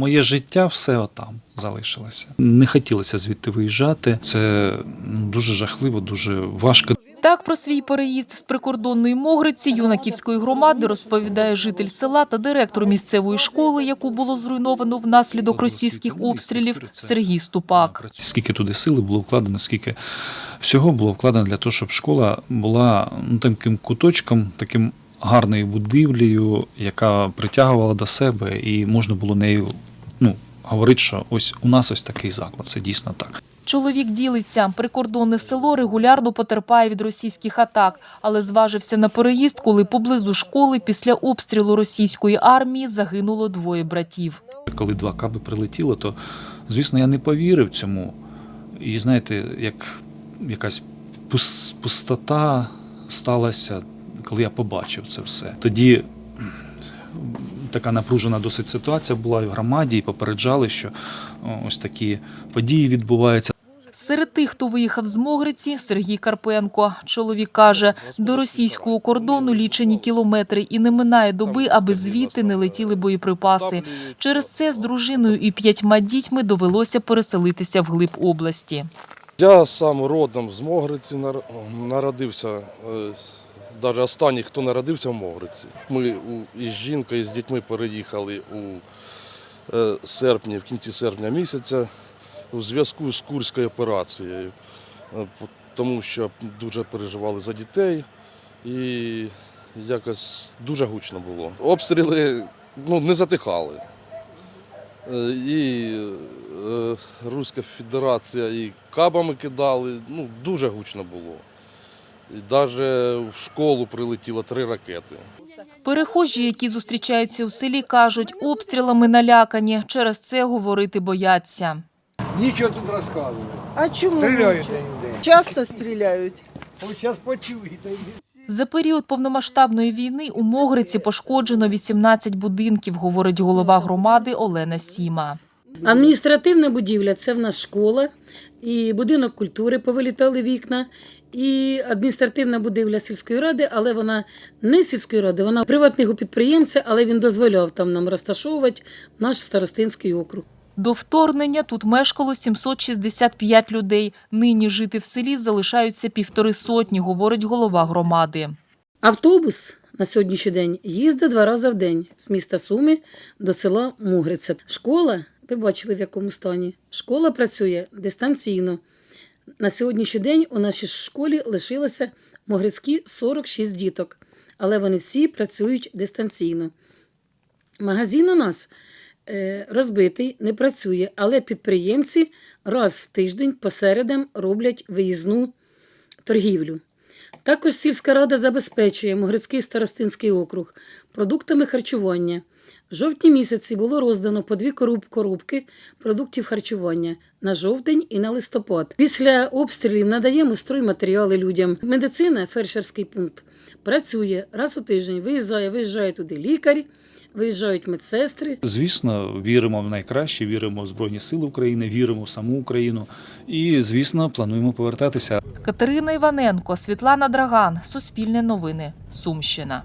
Моє життя все отам залишилося. Не хотілося звідти виїжджати. Це ну, дуже жахливо, дуже важко. Так про свій переїзд з прикордонної Могриці юнаківської громади розповідає житель села та директор місцевої школи, яку було зруйновано внаслідок російських обстрілів Сергій Ступак. Скільки туди сили було вкладено, скільки всього було вкладено для того, щоб школа була ну, таким куточком, таким гарною будівлею, яка притягувала до себе, і можна було нею ну, говорити, що ось у нас ось такий заклад. Це дійсно так. Чоловік ділиться, прикордонне село регулярно потерпає від російських атак, але зважився на переїзд, коли поблизу школи після обстрілу російської армії загинуло двоє братів. Коли два каби прилетіло, то звісно я не повірив цьому. І знаєте, як якась пустота сталася, коли я побачив це все. Тоді така напружена досить ситуація була і в громаді, і попереджали, що ось такі події відбуваються. Серед тих, хто виїхав з Могриці, Сергій Карпенко. Чоловік каже, до російського кордону лічені кілометри і не минає доби, аби звідти не летіли боєприпаси. Через це з дружиною і п'ятьма дітьми довелося переселитися вглиб області. Я сам родом з Могриці народився. Навіть останній, хто народився в Могриці. Ми із жінкою, з дітьми переїхали у е, серпні, в кінці серпня місяця у зв'язку з Курською операцією, Е, тому що дуже переживали за дітей і якось дуже гучно було. Обстріли ну, не затихали. Е, І Руська Федерація і кабами кидали, ну дуже гучно було. І навіть в школу прилетіло три ракети. Перехожі, які зустрічаються у селі, кажуть, обстрілами налякані. Через це говорити бояться. Нічого тут розказувати. А чому Стріляють нічого? Часто стріляють. Ось зараз почуєте. За період повномасштабної війни у Могриці пошкоджено 18 будинків, говорить голова громади Олена Сіма. Адміністративна будівля це в нас школа, і будинок культури повилітали вікна, і адміністративна будівля сільської ради, але вона не сільської ради, вона приватного підприємця, але він дозволяв там нам розташовувати наш старостинський округ. До вторгнення тут мешкало 765 людей. Нині жити в селі залишаються півтори сотні, говорить голова громади. Автобус на сьогоднішній день їздить два рази в день з міста Суми до села Мугриця. Школа, ви бачили в якому стані. Школа працює дистанційно. На сьогоднішній день у нашій школі лишилося Могрицькі 46 діток, але вони всі працюють дистанційно. Магазин у нас е, розбитий, не працює, але підприємці раз в тиждень посередам роблять виїзну торгівлю. Також сільська рада забезпечує Могрицький старостинський округ продуктами харчування. В жовтні місяці було роздано по дві коробки продуктів харчування на жовтень і на листопад. Після обстрілів надаємо стройматеріали людям. Медицина, фельдшерський пункт, працює раз у тиждень. Виїжджає, виїжджає туди лікар, виїжджають медсестри. Звісно, віримо в найкраще, віримо в Збройні Сили України, віримо в саму Україну. І, звісно, плануємо повертатися. Катерина Іваненко, Світлана Драган, Суспільне новини, Сумщина.